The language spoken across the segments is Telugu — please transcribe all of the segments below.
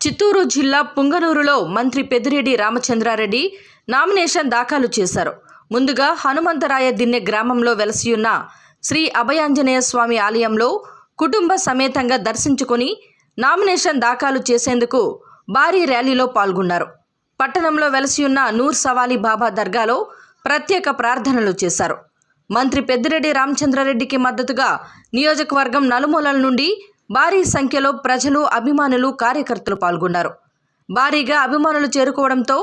చిత్తూరు జిల్లా పుంగనూరులో మంత్రి పెద్దిరెడ్డి రామచంద్రారెడ్డి నామినేషన్ దాఖలు చేశారు. ముందుగా హనుమంతరాయ దిన్నె గ్రామంలో వెలసియున్న శ్రీ అభయాంజనేయ స్వామి ఆలయంలో కుటుంబ సమేతంగా దర్శించుకొని నామినేషన్ దాఖలు చేసేందుకు భారీ ర్యాలీలో పాల్గొన్నారు. పట్టణంలో వెలసియున్న నూర్ సవాలి బాబా దర్గాలో ప్రత్యేక ప్రార్థనలు చేశారు. మంత్రి పెద్దిరెడ్డి రామచంద్రారెడ్డికి మద్దతుగా నియోజకవర్గం నలుమూలల నుండి భారీ సంఖ్యలో ప్రజలు అభిమానులు కార్యకర్తలు పాల్గొన్నారు. భారీగా అభిమానులు చేరుకోవడంతో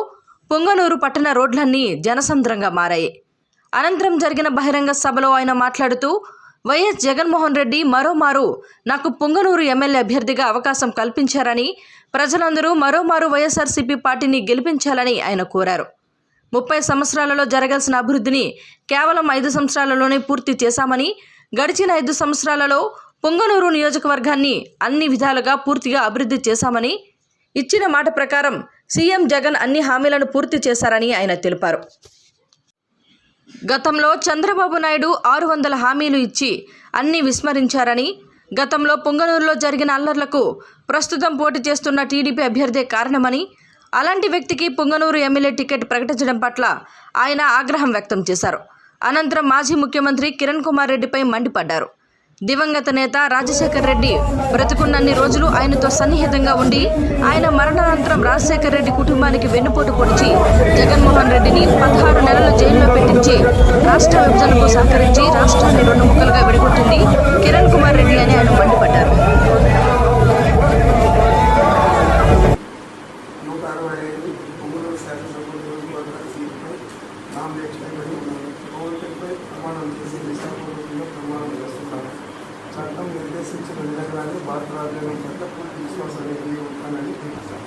పొంగనూరు పట్టణ రోడ్లన్నీ జనసంద్రంగా మారాయి. అనంతరం జరిగిన బహిరంగ సభలో ఆయన మాట్లాడుతూ వైఎస్ జగన్మోహన్ రెడ్డి మరోమారు నాకు పొంగనూరు ఎమ్మెల్యే అభ్యర్థిగా అవకాశం కల్పించారని ప్రజలందరూ మరోమారు వైఎస్ఆర్సీపీ పార్టీని గెలిపించాలని ఆయన కోరారు. ముప్పై సంవత్సరాలలో జరగాల్సిన అభివృద్ధిని కేవలం ఐదు సంవత్సరాలలోనే పూర్తి చేశామని గడిచిన ఐదు సంవత్సరాలలో పొంగనూరు నియోజకవర్గాన్ని అన్ని విధాలుగా పూర్తిగా అభివృద్ధి చేశామని ఇచ్చిన మాట ప్రకారం సీఎం జగన్ అన్ని హామీలను పూర్తి చేశారని ఆయన తెలిపారు. గతంలో చంద్రబాబు నాయుడు ఆరు వందల హామీలు ఇచ్చి అన్ని విస్మరించారని గతంలో పొంగనూరులో జరిగిన అల్లర్లకు ప్రస్తుతం పోటీ చేస్తున్న టీడీపీ అభ్యర్థే కారణమని అలాంటి వ్యక్తికి పొంగనూరు ఎమ్మెల్యే టికెట్ ప్రకటించడం పట్ల ఆయన ఆగ్రహం వ్యక్తం చేశారు. అనంతరం మాజీ ముఖ్యమంత్రి కిరణ్ కుమార్ రెడ్డిపై మండిపడ్డారు. దివంగత నేత రాజశేఖర్ రెడ్డి బ్రతుకున్నన్ని రోజులు ఆయనతో సన్నిహితంగా ఉండి ఆయన మరణానంతరం రాజశేఖర్ రెడ్డి కుటుంబానికి వెన్నుపోటు పొడిచి జగన్మోహన్ రెడ్డిని పదహారు నెలలు జైల్లో పెట్టించి రాష్ట్ర విభజనకు సహకరించి రాష్ట్రాన్ని రెండు ముక్కలుగా విడగొట్టింది కిరణ్ కుమార్ రెడ్డి అని ఆయన మండిపడ్డారు. విధంగానే భారత రాజ్యాంగం పట్ల పూర్తి విశ్వాసాన్ని కలిగి ఉంటానని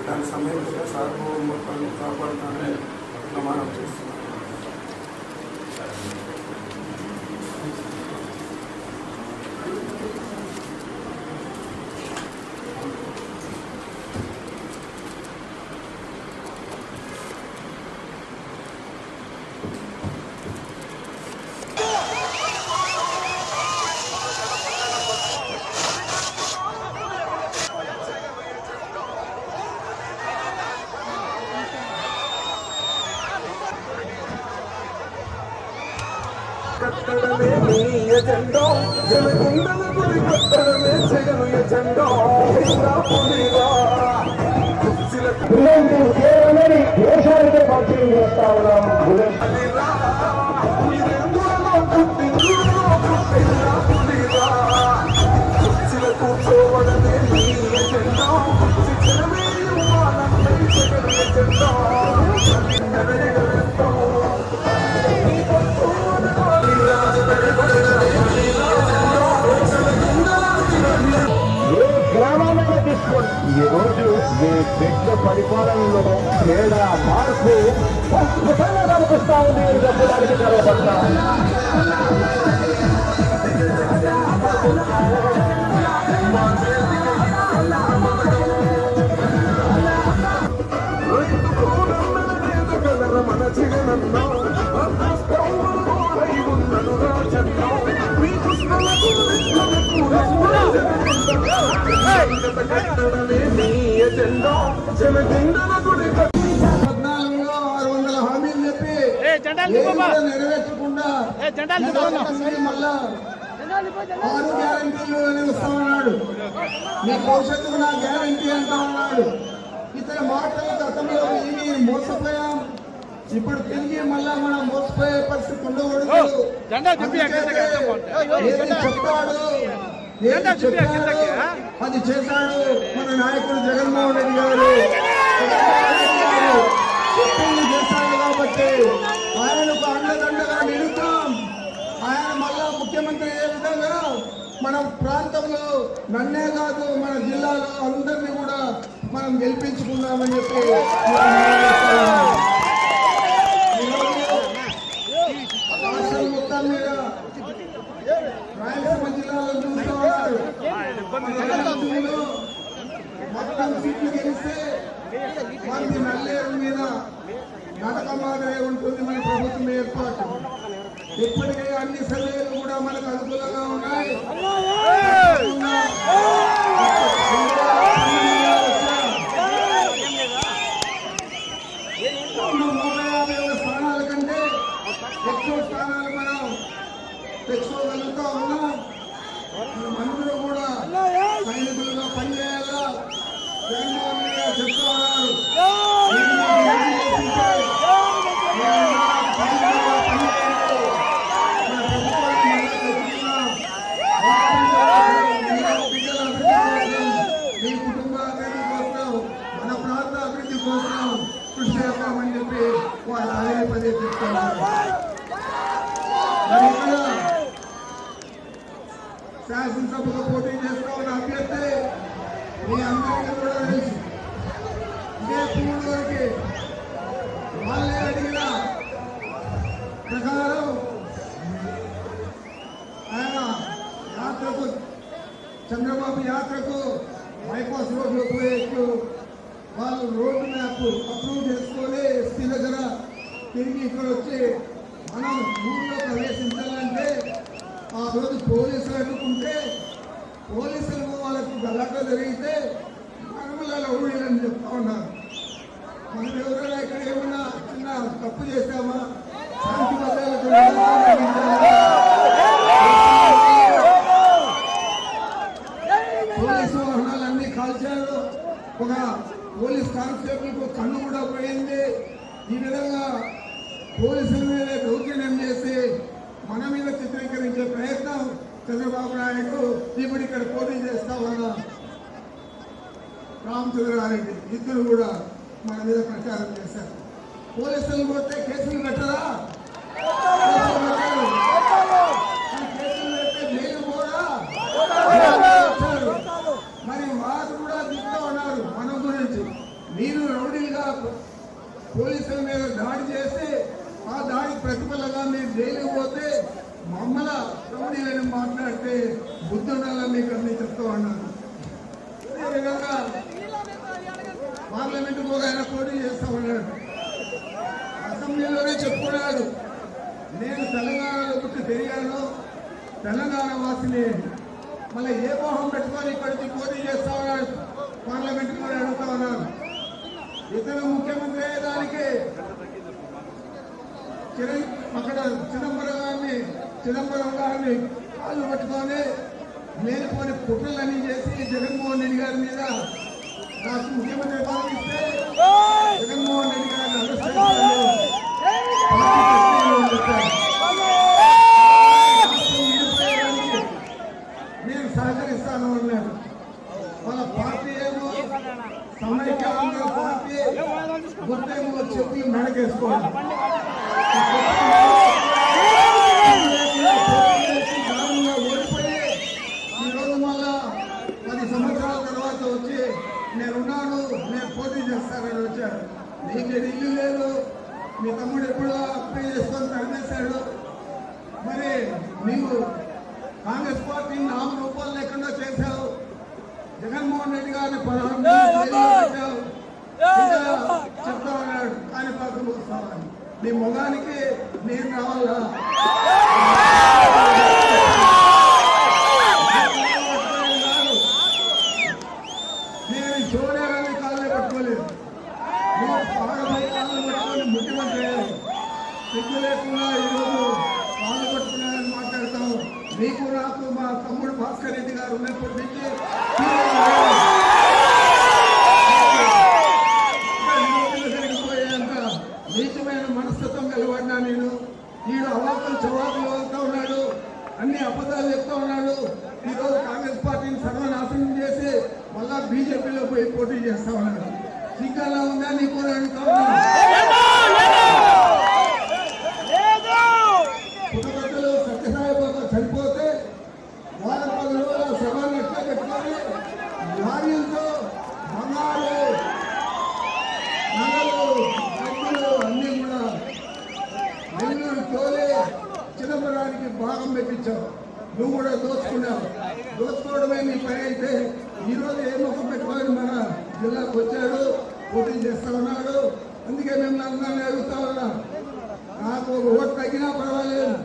దాని సమయంలో సార్వభౌమత్వాన్ని కాపాడుతానని ప్రమాణం చేస్తున్నాను కట్టడమే నీ ఎజెండో. జనగుండల గుడి కట్టడమే జగను ఎజెండో. పులిరా కుర్చీలకు ఇలాంటి కేవలం దేశానికి పంపిణీ చేస్తా ఉన్నాం. పులిరా పులిరెందులలో మీ పరిపాలనలో తేడా మార్పు అద్భుతంగా కనిపిస్తా ఉంది. అని చెప్పడానికి గర్వపడతా మన పద్నాలుగులో ఆరు వందల హామీలు చెప్పి నెరవేర్చకుండా మళ్ళా ఆరు గ్యారంటీలు అని వస్తా ఉన్నాడు మీ భవిష్యత్తుకు నా గ్యారంటీ అంటా ఉన్నాడు ఇతర మాటలు గతంలో విని మోసపోయాం. ఇప్పుడు తిరిగి మళ్ళా మనం మోసపోయే పరిస్థితి ఉండకూడదు. చెప్పాడు అది చేశాడు మన నాయకుడు జగన్మోహన్ రెడ్డి గారు. చెప్పింది చేశాడు కాబట్టి ఆయనకు అండదండగా నిలుద్దాం ఆయన మళ్ళా ముఖ్యమంత్రి ఏ విధంగా మన ప్రాంతంలో నన్నే కాదు మన జిల్లాలో అందరినీ కూడా మనం గెలిపించుకుందామని చెప్పి రాష్ట్రం మొత్తం మీద రాయలసీమ జిల్లాలో చూస్తూ ఉన్నారు రాయలసీమలో మొత్తం సీట్లు గెలిస్తే మనకి నల్లేరు మీద నడక మాదిరే ఉంటుంది మన ప్రభుత్వం ఏర్పాటు. ఇప్పటికే అన్ని సర్వేలు కూడా మనకు అనుకూలంగా ఉన్నాయి. మరి ఇక్కడ శాసనసభలో పోటీ చేస్తా ఉన్న అభ్యర్థి మీ అందరికీ కూడా తెలుసు ఇదే పూర్వకి వాళ్ళే అడిగిన ప్రకారం ఆయన యాత్రకు చంద్రబాబు యాత్రకు బైపాస్ రోడ్లో పోయేట్టు వాళ్ళు రోడ్డు మ్యాప్ అప్రూవ్ చేసుకొని ఎస్పీ దగ్గర తిరిగి ఇక్కడ వచ్చి మనం ఊళ్ళో ప్రవేశించాలంటే ఆ రోజు పోలీసులు అడ్డుకుంటే పోలీసులు వాళ్ళకు గలాట జరిగితే మనములలో ఊళ్ళని చెప్తా ఉన్నారు. మనం ఎవరైనా ఇక్కడ ఏమన్నా చిన్న తప్పు చేశామా? శాంతి భద్రాలకు పోలీసు వాహనాలన్నీ కాల్చారు. ఒక పోలీస్ కానిస్టేబుల్ కన్ను కూడా పోయింది. ఈ విధంగా పోలీసుల మీద మన మీద చిత్రీకరించే ప్రయత్నం చంద్రబాబు నాయుడు ఇప్పుడు ఇక్కడ పోటీ చేస్తా ఉన్న రామచంద్రారెడ్డి ఇద్దరు కూడా మన మీద ప్రచారం చేశారు. పోలీసులు పోతే కేసులు పెట్టరా మరి వారు కూడా చెప్తా ఉన్నారు. మన గురించి. మీరు రౌడీలుగా పోలీసుల మీద దాడి చేసి ఆ దాడి ప్రతిఫలంగా మేము జైలుకు పోతే మమ్మల రౌడీలని మాట్లాడితే బుద్ధి ఉండాలని మీకు అన్ని చెప్తా ఉన్నారు అదేవిధంగా పార్లమెంట్ కూడా ఆయన పోటీ చేస్తా ఉన్నాడు. అసెంబ్లీలోనే చెప్పుకున్నాడు. నేను తెలంగాణలో పుట్టి పెరిగాను. తెలంగాణ వాసిని మళ్ళీ ఏ మోహం పెట్టుకొని ఇక్కడికి పోటీ చేస్తా ఉన్నాడు? పార్లమెంట్ కూడా అడుగుతా ఉన్నాను ఇతను ముఖ్యమంత్రి అయ్యేదానికి చిరం అక్కడ చిదంబరం గారిని చిదంబరం గారిని కాళ్ళు పట్టుకొని లేనిపోని కుట్రలన్నీ చేసి జగన్మోహన్ రెడ్డి గారి మీద నాకు ముఖ్యమంత్రి పదవి ఇస్తే జగన్మోహన్ రెడ్డి గారిని అరెస్ట్. రాష్ట్రం నేను సహకరిస్తాను అన్నాడు వాళ్ళ పార్టీ ఏమో సమైక్య ఆంధ్ర పార్టీ గుర్తేమో చెప్పి మెడకేసుకోవాలి నేనున్నాను నేను పోటీ చేస్తానని వచ్చాడు నీకు ఇల్లు లేదు. మీ తమ్ముడు ఎప్పుడో అప్లై చేసుకొని తరిమేశాడు మరి నీవు కాంగ్రెస్ పార్టీ నామ రూపాలు లేకుండా చేశావు. జగన్మోహన్ రెడ్డి గారిని పదహారు చెప్తా ఉన్నాడు కాణిపాకం వస్తామని నీ మొగానికి నేను రావాలా నీకు నాకు మా తమ్ముడు భాస్కర్ రెడ్డి గారు ఉన్నప్పటి నుంచి జరిగిపోయేంత నీచమైన మనస్తత్వం కలవాడినా నేను. ఈడు అవాకులు చవాకులు అవుతా ఉన్నాడు. అన్ని అబద్ధాలు చెప్తా ఉన్నాడు. ఈరోజు కాంగ్రెస్ పార్టీని సర్వనాశనం చేసి మళ్ళా బీజేపీలో పోయి పోటీ చేస్తా ఉన్నాడు. సిగ్గాలా ఉందా? నీకు అని నువ్వు కూడా దోచుకున్నావు. దోచుకోవడమే నీ పని అయితే ఈరోజు ఏ ముఖం పెట్టుకొని మన జిల్లాకు వచ్చాడు పోటీ చేస్తా ఉన్నాడు. అందుకే మేము అందరినీ అడుగుతా ఉన్నా. నాకు ఒక ఓటు తగ్గినా పర్వాలేదు.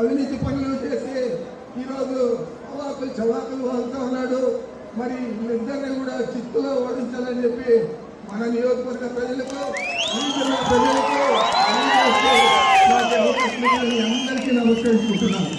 అవినీతి పనులు చేసి ఈరోజు అవాకులు చవాకులు వాళ్తూ ఉన్నాడు. మరి ఇద్దరిని కూడా చిత్తులో ఓడించాలని చెప్పి మన నియోజకవర్గ ప్రజలకు ప్రజలకు అందరికీ అందరికీ నమస్కరించుకుంటున్నాను.